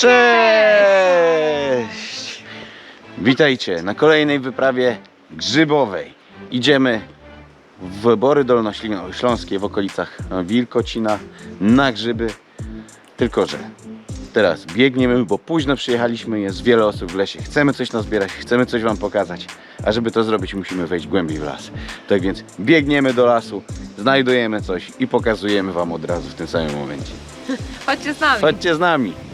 Cześć! Witajcie na kolejnej wyprawie grzybowej. Idziemy w Wybory Dolnośląskie w okolicach Wilkocina na grzyby. Tylko, że teraz biegniemy, bo późno przyjechaliśmy, jest wiele osób w lesie. Chcemy coś nazbierać, chcemy coś Wam pokazać, a żeby to zrobić musimy wejść głębiej w las. Tak więc biegniemy do lasu, znajdujemy coś i pokazujemy Wam od razu w tym samym momencie. Chodźcie z nami. Chodźcie z nami.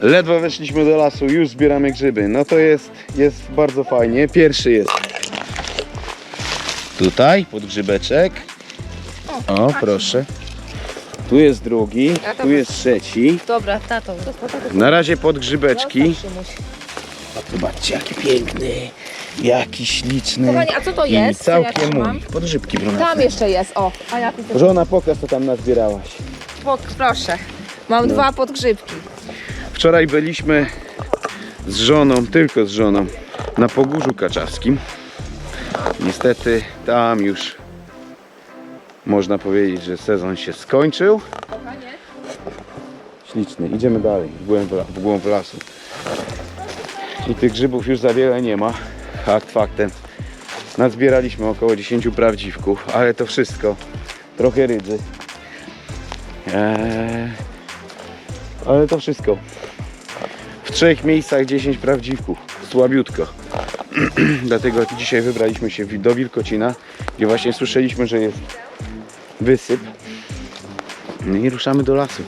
Ledwo weszliśmy do lasu, już zbieramy grzyby. No to jest, jest bardzo fajnie. Pierwszy jest tutaj, pod grzybeczek. O, proszę. Tu jest drugi, tu jest trzeci. Dobra, tato. Na razie pod grzybeczki. Szymuś. Zobaczcie, jaki piękny, jaki śliczny. Kochani, a co to I jest? Co ja całkiem trzymam? mój. Podżybki Tam brunatne. jeszcze jest, o. A ja tu Żona, pokaż co tam nazbierałaś. Pod, proszę. Mam No. dwa podgrzybki. Wczoraj byliśmy z żoną, tylko z żoną, na Pogórzu Kaczawskim. Niestety tam już można powiedzieć, że sezon się skończył. Śliczny. Idziemy dalej, w głąb, w głąb lasu. I tych grzybów już za wiele nie ma. Fakt faktem. Nazbieraliśmy około 10 prawdziwków, ale to wszystko. Trochę rydzy. Eee, ale to wszystko. W trzech miejscach 10 prawdziwków. Słabiutko. Dlatego dzisiaj wybraliśmy się do Wilkocina, gdzie właśnie słyszeliśmy, że jest wysyp. No i ruszamy do lasu.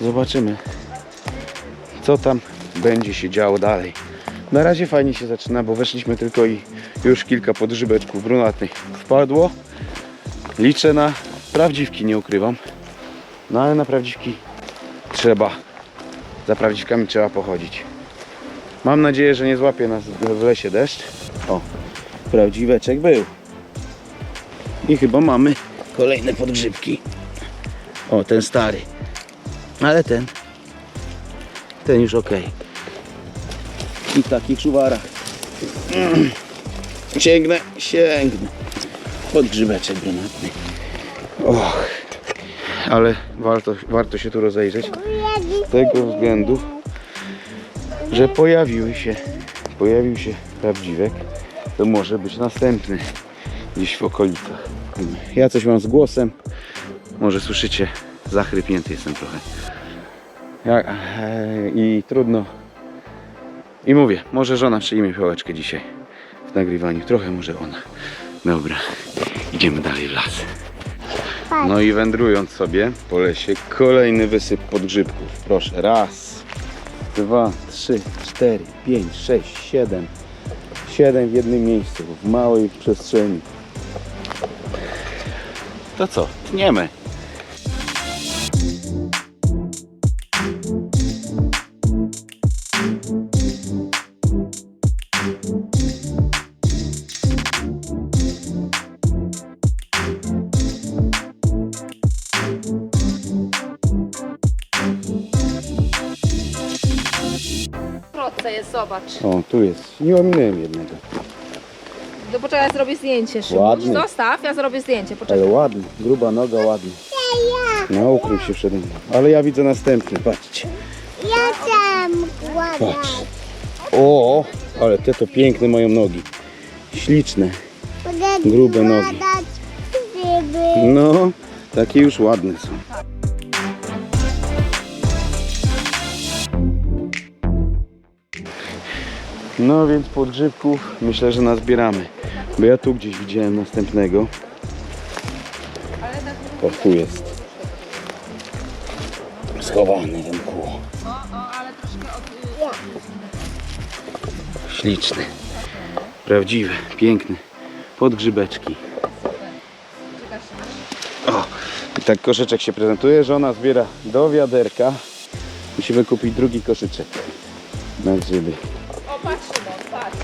Zobaczymy, co tam będzie się działo dalej. Na razie fajnie się zaczyna, bo weszliśmy tylko i już kilka podżybeczków brunatnych wpadło. Liczę na prawdziwki, nie ukrywam. No ale na prawdziwki trzeba, za prawdziwkami trzeba pochodzić. Mam nadzieję, że nie złapie nas w lesie deszcz. O, prawdziweczek był. I chyba mamy kolejne podgrzybki. O, ten stary. Ale ten. Ten już ok. I w takich szuwarach. Mm. Sięgnę, sięgnę. Pod grzybeczek brunatny. Och. Ale warto, warto się tu rozejrzeć. Z tego względu, że pojawiły się, pojawił się prawdziwek. To może być następny gdzieś w okolicach. Ja coś mam z głosem. Może słyszycie, zachrypnięty jestem trochę. Ja, e, I trudno. I mówię, może żona przyjmie pałeczkę dzisiaj w nagrywaniu. Trochę może ona. Dobra, idziemy dalej w las. No i wędrując sobie po lesie, kolejny wysyp podgrzybków. Proszę, raz, dwa, trzy, cztery, pięć, sześć, siedem. Siedem w jednym miejscu, w małej przestrzeni. To co? Tniemy. Jest, zobacz. O, tu jest. Nie ominąłem jednego. No poczekaj, ja zrobię zdjęcie, Szymuś. Ładny. Zostaw, ja zrobię zdjęcie, poczekaj. Ale ładny, gruba noga, ładny. No, ukrył się przede mną. Ale ja widzę następny, patrzcie. Ja tam kładę. Patrz. O, ale te to piękne mają nogi. Śliczne. Grube nogi. No, takie już ładne są. No więc podgrzybków myślę, że nazbieramy. Bo ja tu gdzieś widziałem następnego. O, tu jest. Schowany w mchu. Śliczny. Prawdziwy, piękny. Podgrzybeczki. O, i tak koszyczek się prezentuje. Żona zbiera do wiaderka. Musimy kupić drugi koszyczek na grzyby. Patrz, Szymon, patrz.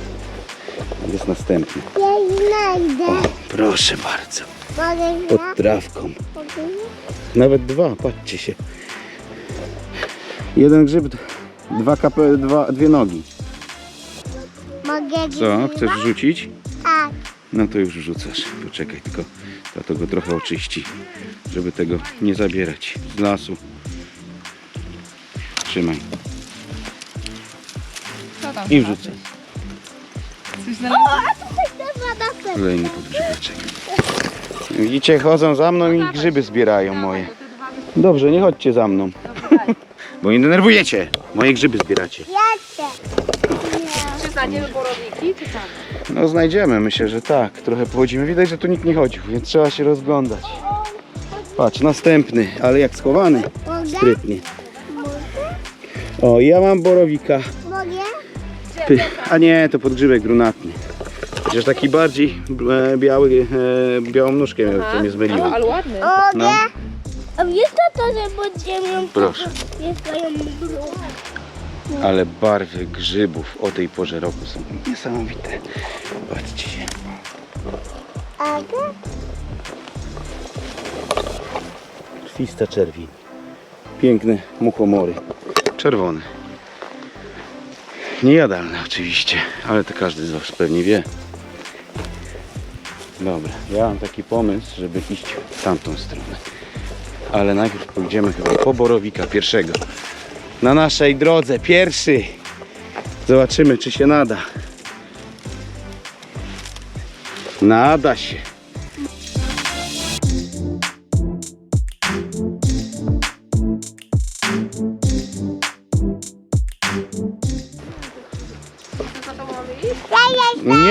Jest następny. Ja znajdę. O, proszę bardzo. Mogę Pod trawką. Mogę Nawet dwa, patrzcie się. Jeden grzyb, dwa kape, dwa, dwie nogi. Mogę Co, chcesz wrzucić? A, No to już wrzucasz. Poczekaj, tylko tato go trochę oczyści, żeby tego nie zabierać z lasu. Trzymaj? I wrzucaj. Coś woda Kolejny podgrzybeczek. Widzicie, chodzą za mną i grzyby zbierają moje. Dobrze, nie chodźcie za mną, bo nie denerwujecie. Moje grzyby zbieracie. Czy znajdziemy borowiki, czy tam? No znajdziemy, myślę, że tak. Trochę pochodzimy. Widać, że tu nikt nie chodził, więc trzeba się rozglądać. Patrz, następny, ale jak schowany. Sprytnie. O, ja mam borowika. A nie, to podgrzybek brunatny. Chociaż taki bardziej e, biały, e, białą nóżkę miał, to mnie zmyliło. ale ładny. Mogę? No. A wiesz to, to że pod ziemią Proszę. jest. Ale barwy grzybów o tej porze roku są niesamowite. Patrzcie się. Aga? Krwista czerwień. Piękne muchomory. Czerwone. Niejadalne oczywiście, ale to każdy z Was pewnie wie. Dobra, ja mam taki pomysł, żeby iść w tamtą stronę. Ale najpierw pójdziemy chyba po borowika pierwszego. Na naszej drodze, pierwszy. Zobaczymy, czy się nada. Nada się.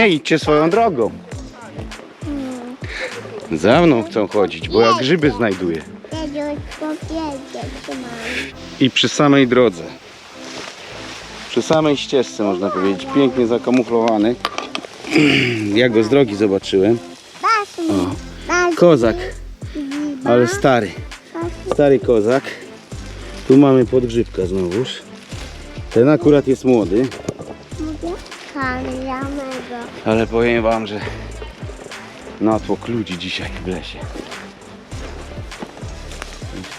Nie idźcie swoją drogą. Za mną chcą chodzić, bo ja grzyby znajduję. I przy samej drodze. Przy samej ścieżce można powiedzieć. Pięknie zakamuflowany. Ja go z drogi zobaczyłem. O, kozak, ale stary. Stary kozak. Tu mamy podgrzybka znowuż. Ten akurat jest młody, Mówię? Kariamego. ale powiem wam, że natłok ludzi dzisiaj w lesie.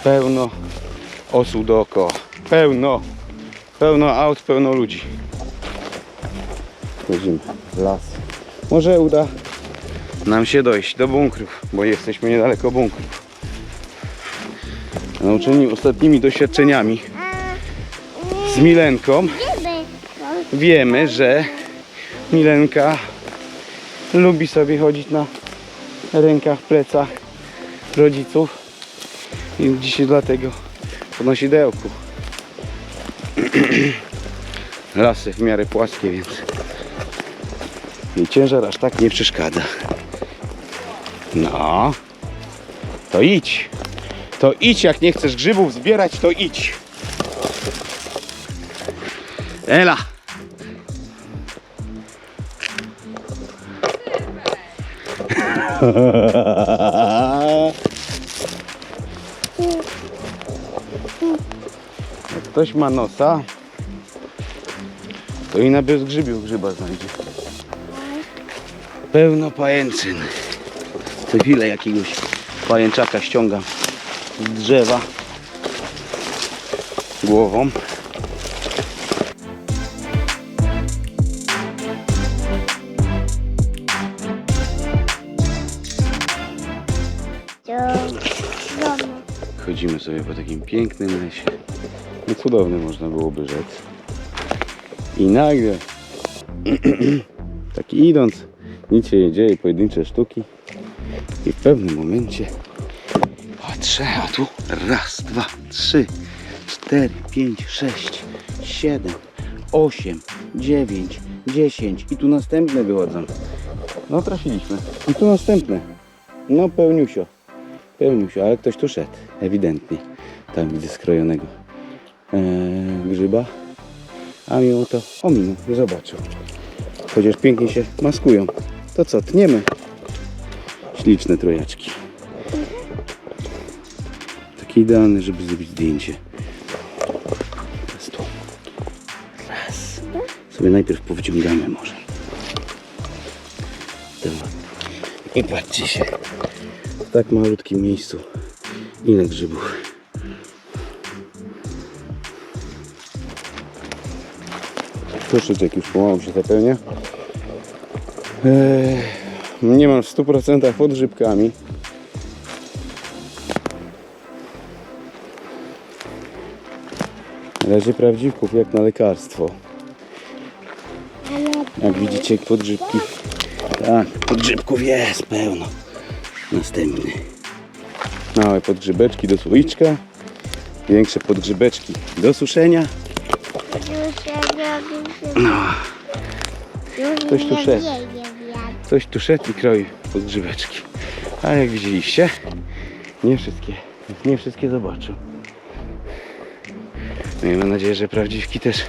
Pełno osób dookoła. Pełno. Pełno aut, pełno ludzi. Chodzimy w las. Może uda nam się dojść do bunkrów, bo jesteśmy niedaleko bunkrów. Nauczeni ostatnimi doświadczeniami z Milenką wiemy, że Milenka lubi sobie chodzić na rękach, plecach rodziców i dzisiaj dlatego podnosi dełku. Lasy w miarę płaskie, więc jej ciężar aż tak nie przeszkadza. No, to idź. To idź, jak nie chcesz grzybów zbierać, to idź. Ela! Jak ktoś ma nosa, to i na bezgrzybiu grzyba znajdzie. Pełno pajęczyn. Co chwilę jakiegoś pajęczaka ściągam z drzewa głową. Chodzimy sobie po takim pięknym lesie. No cudowny można byłoby rzec. I nagle, tak idąc, nic się nie dzieje, pojedyncze sztuki. I w pewnym momencie patrzę, a tu raz, dwa, trzy, cztery, pięć, sześć, siedem, osiem, dziewięć, dziesięć i tu następne wychodzą. No trafiliśmy. I tu następne. No pełniusio. Pełniusio, ale ktoś tu szedł, ewidentnie. Tam widzę skrojonego eee, grzyba. A mimo to ominął, nie zobaczył. Chociaż pięknie się maskują. To co, tniemy. Śliczne trojaczki. Takie idealne, żeby zrobić zdjęcie. Teraz tu. Raz. Sobie najpierw powciągamy może. I patrzcie się. W tak malutkim miejscu. Ile grzybów. Koszyczek już pomału się zapełnia. Eee, Niemal w 100% pod grzybkami. Leży prawdziwków jak na lekarstwo. Jak widzicie podgrzybki. Tak, podgrzybków jest pełno. Następny. Małe podgrzybeczki do słoiczka. Większe podgrzybeczki do suszenia. No, Ktoś tu szedł. Coś tu szedł i kroi podgrzybeczki. A jak widzieliście, nie wszystkie, nie wszystkie zobaczył. No i mam nadzieję, że prawdziwki też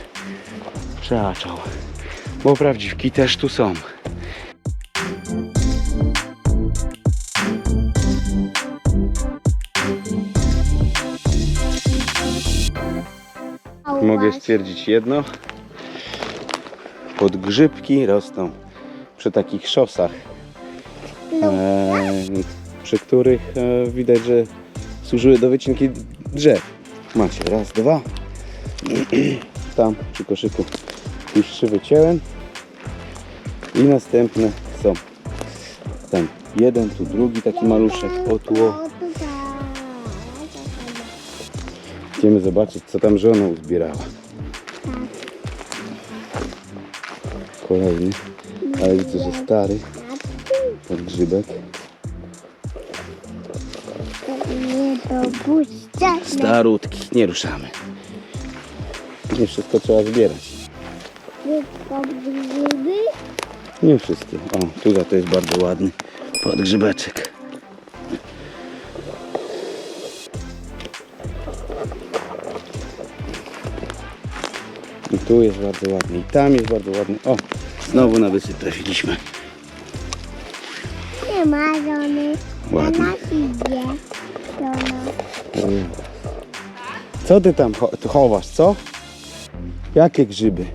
przeaczał. Bo prawdziwki też tu są. Mogę stwierdzić jedno. Podgrzybki rosną przy takich szosach, e, przy których e, widać, że służyły do wycinki drzew. Macie raz, dwa. Tam przy koszyku już trzy wycięłem. I następne są. Ten jeden, tu drugi taki maluszek. O tu o. Idziemy zobaczyć, co tam żona uzbierała. Kolejny, ale widzę, że stary podgrzybek. Starutki, nie ruszamy. Nie wszystko trzeba zbierać. Nie wszystkie. O, tu za to jest bardzo ładny podgrzybeczek. Tu jest bardzo ładny. I tam jest bardzo ładny. O, znowu na wysyp trafiliśmy. Nie ma żony. Ładnie. Ona idzie. Co ty tam cho- tu chowasz, co? Jakie grzyby?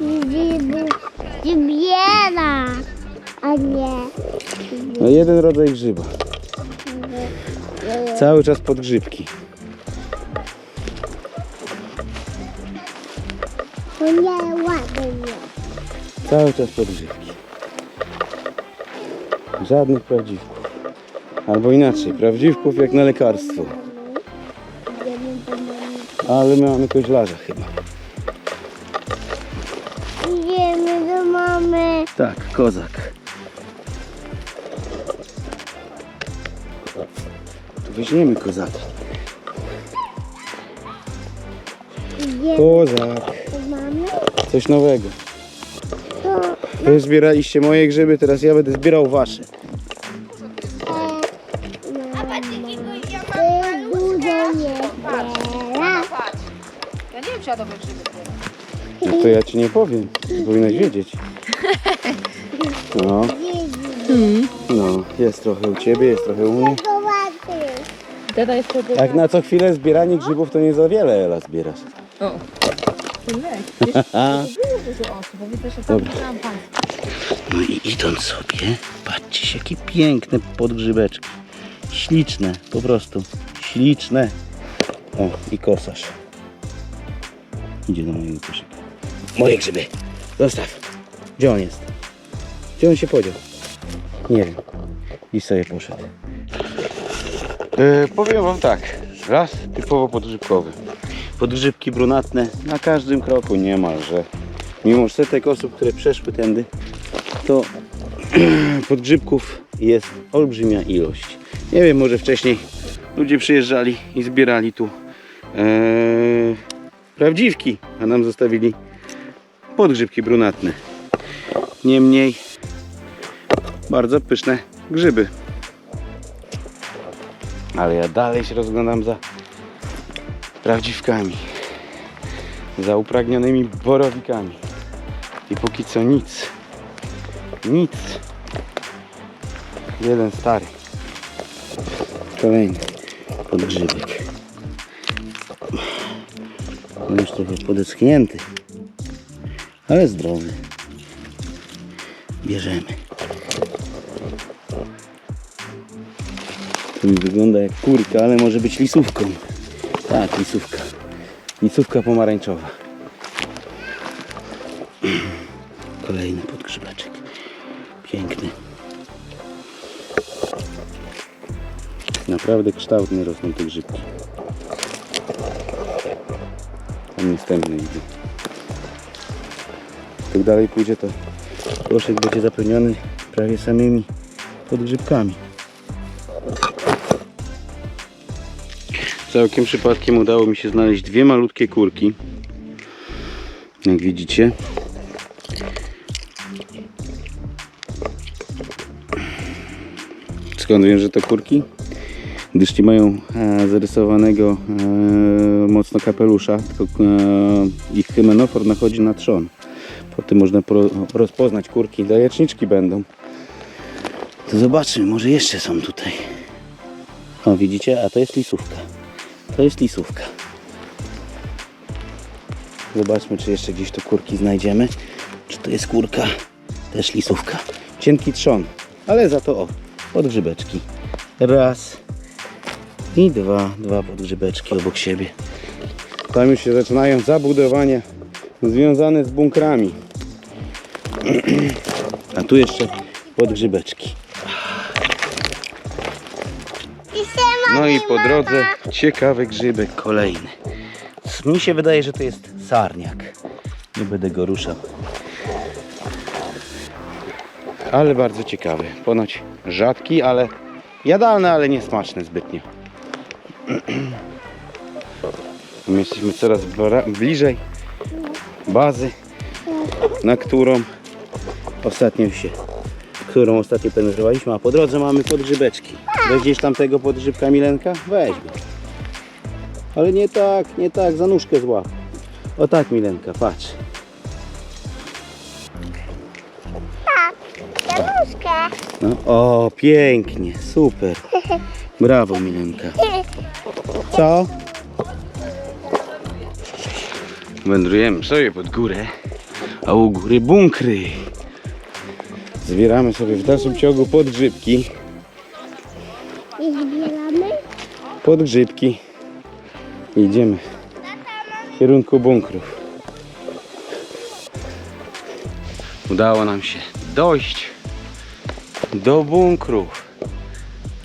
Grzyby zbiera. A nie. No jeden rodzaj grzyba. Cały czas podgrzybki. Nie ładnie. Cały czas podgrzybki. Żadnych prawdziwków. Albo inaczej, prawdziwków jak na lekarstwo. Ale my mamy koźlarza chyba. Idziemy do mamy. Tak, kozak. Tu weźmiemy. Idziemy Kozak. Coś nowego. To Wy zbieraliście moje grzyby, teraz ja będę zbierał wasze. Dużo nie zbiera. Patrz. Ja nie wiem, czy ja dobre grzyby zbieram. No to ja ci nie powiem. Powinnaś wiedzieć. No, no, jest trochę u ciebie, jest trochę u mnie. Tata jest. Jak na co chwilę zbieranie grzybów to nie za wiele Ela zbierasz. O. Dużo osób, no i idąc sobie, patrzcie jakie piękne podgrzybeczki. Śliczne, po prostu. Śliczne. O, i kosarz. Idzie do mojego koszyka. Moje grzyby. Zostaw. Gdzie on jest? Gdzie on się podział? Nie wiem. I sobie poszedł. E, powiem wam tak. Raz typowo podgrzybkowy. Podgrzybki brunatne na każdym kroku niemalże. Mimo setek osób, które przeszły tędy, to podgrzybków jest olbrzymia ilość. Nie wiem, może wcześniej ludzie przyjeżdżali i zbierali tu e, prawdziwki, a nam zostawili podgrzybki brunatne. Niemniej bardzo pyszne grzyby. Ale ja dalej się rozglądam za prawdziwkami. Za upragnionymi borowikami. I póki co nic. Nic. Jeden stary. Kolejny podgrzybek. On już trochę podeschnięty. Ale zdrowy. Bierzemy. To mi wygląda jak kurka, ale może być lisówką. Tak, lisówka. Lisówka pomarańczowa. Kolejny podgrzybeczek. Piękny. Naprawdę kształtnie rosną te grzybki. Tam następny widzę. Jak dalej pójdzie, to koszek będzie zapełniony prawie samymi podgrzybkami. Całkiem przypadkiem udało mi się znaleźć dwie malutkie kurki. Jak widzicie. Skąd wiem, że to kurki? Gdyż nie mają e, zarysowanego e, mocno kapelusza, tylko e, ich hymenofor nachodzi na trzon. Po tym można pro, rozpoznać kurki. Jajeczniczki będą. To zobaczymy, może jeszcze są tutaj. O, widzicie? A to jest lisówka. To jest lisówka. Zobaczmy, czy jeszcze gdzieś tu kurki znajdziemy. Czy to jest kurka? Też lisówka. Cienki trzon, ale za to o, podgrzybeczki. Raz i dwa, dwa podgrzybeczki obok siebie. Tam już się zaczynają zabudowania związane z bunkrami. A tu jeszcze podgrzybeczki. No i po drodze ciekawy grzybek kolejny. Mi się wydaje, że to jest sarniak. Nie będę go ruszał. Ale bardzo ciekawy. Ponoć rzadki, ale jadalny, ale niesmaczny zbytnio. My jesteśmy coraz bliżej bazy, na którą ostatnio się, którą ostatnio penetrowaliśmy, a po drodze mamy podgrzybeczki. Weźmiesz tamtego podgrzybka Milenka? Weź go. Ale nie tak, nie tak, za nóżkę złap. O tak Milenka, patrz. Januszkę. No, o, pięknie, super. Brawo Milenka. Co? Wędrujemy sobie pod górę, a u góry bunkry. Zbieramy sobie w dalszym ciągu podgrzybki. I zbieramy. Podgrzybki. Idziemy w kierunku bunkrów. Udało nam się dojść do bunkrów.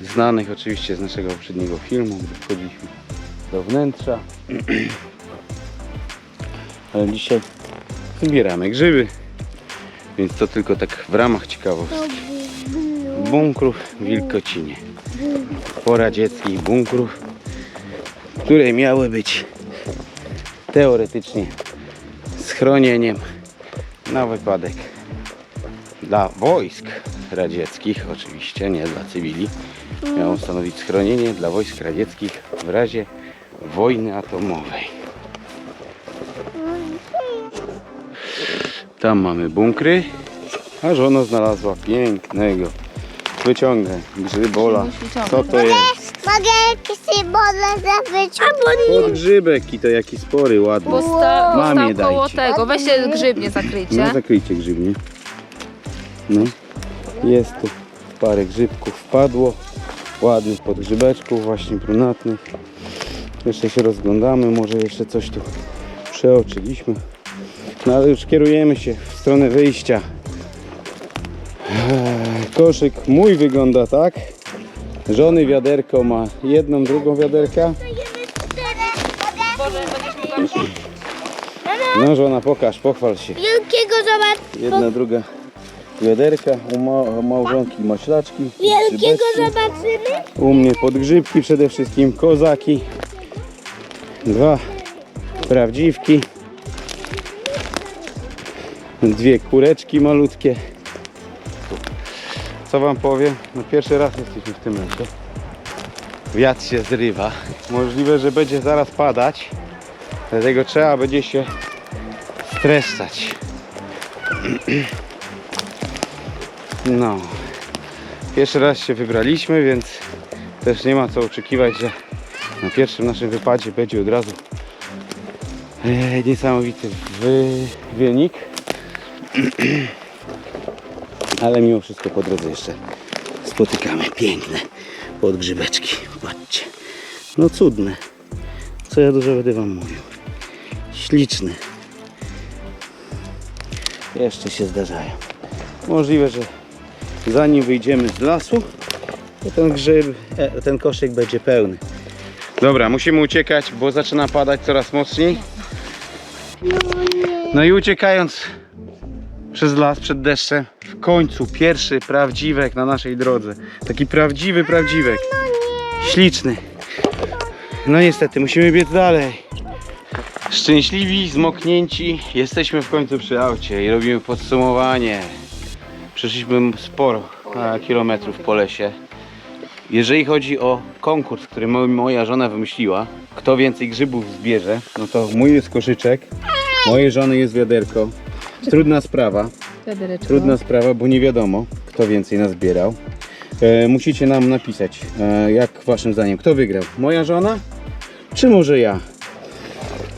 Znanych oczywiście z naszego poprzedniego filmu, gdy wchodziliśmy do wnętrza. Ale dzisiaj zbieramy grzyby. Więc to tylko tak w ramach ciekawostki. Bunkrów w Wilkocinie. Poradzieckich bunkrów, które miały być teoretycznie schronieniem na wypadek dla wojsk radzieckich, oczywiście nie dla cywili. Miało stanowić schronienie dla wojsk radzieckich w razie wojny atomowej. Tam mamy bunkry, a żona znalazła pięknego wyciągę grzybola. Co to jest? Mogę jakieś symbole zabyć? Albo Podgrzybek i to jaki spory, ładny. Bo sta, Mamie stał koło dajcie. tego. Weźcie grzybnie. No zakryjcie grzybnie. No. Jest tu parę grzybków wpadło. Ładnych podgrzybeczków właśnie brunatnych. Jeszcze się rozglądamy, może jeszcze coś tu przeoczyliśmy. No ale już kierujemy się w stronę wyjścia. Eee, Koszyk mój wygląda tak. Żony wiaderko ma jedną, drugą wiaderka. No żona pokaż, pochwal się. Wielkiego zobacz. Jedna, druga wiaderka, u ma- małżonki maślaczki, Wielkiego zobaczymy? u mnie podgrzybki przede wszystkim, kozaki, dwa prawdziwki, dwie kureczki malutkie. Co wam powiem? No pierwszy raz jesteśmy w tym lesie. Wiatr się zrywa. Możliwe, że będzie zaraz padać. Dlatego trzeba będzie się streszczać. No. Pierwszy raz się wybraliśmy, więc też nie ma co oczekiwać, że na pierwszym naszym wypadzie będzie od razu e, niesamowity wy- wynik. Ale mimo wszystko po drodze jeszcze spotykamy piękne podgrzybeczki. Patrzcie. No cudne. Co ja dużo będę wam mówił. Śliczne. Jeszcze się zdarzają. Możliwe, że zanim wyjdziemy z lasu, to ten grzyb, e, ten koszyk będzie pełny. Dobra, musimy uciekać, bo zaczyna padać coraz mocniej. No i uciekając przez las przed deszczem, w końcu pierwszy prawdziwek na naszej drodze. Taki prawdziwy prawdziwek. Śliczny. No niestety, musimy biec dalej. Szczęśliwi, zmoknięci, jesteśmy w końcu przy aucie i robimy podsumowanie. Przeszliśmy sporo kilometrów po lesie. Jeżeli chodzi o konkurs, który mo- moja żona wymyśliła, kto więcej grzybów zbierze, no to mój jest koszyczek, mojej żony jest wiaderko. Trudna sprawa, trudna sprawa, bo nie wiadomo, kto więcej nazbierał. E, musicie nam napisać, e, jak waszym zdaniem, kto wygrał? Moja żona, czy może ja?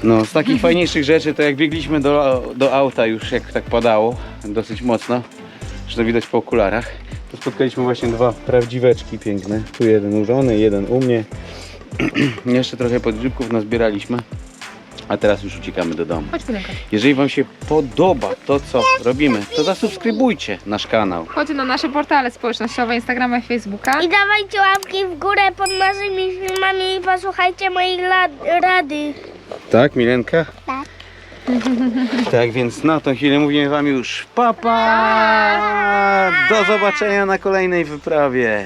No, z takich fajniejszych rzeczy to jak biegliśmy do, do auta już jak tak padało, dosyć mocno, że to widać po okularach, to spotkaliśmy właśnie dwa prawdziweczki piękne. Tu jeden u żony, jeden u mnie. Jeszcze trochę podgrzybków nazbieraliśmy, a teraz już uciekamy do domu. Chodź Milenka. Jeżeli Wam się podoba to, co robimy, to zasubskrybujcie nasz kanał. Chodźcie na nasze portale społecznościowe, Instagrama i Facebooka. I dawajcie łapki w górę pod naszymi filmami i posłuchajcie mojej la- rady. Tak, Milenka? Tak. Tak, więc na tą chwilę mówimy Wam już papa! Do zobaczenia na kolejnej wyprawie.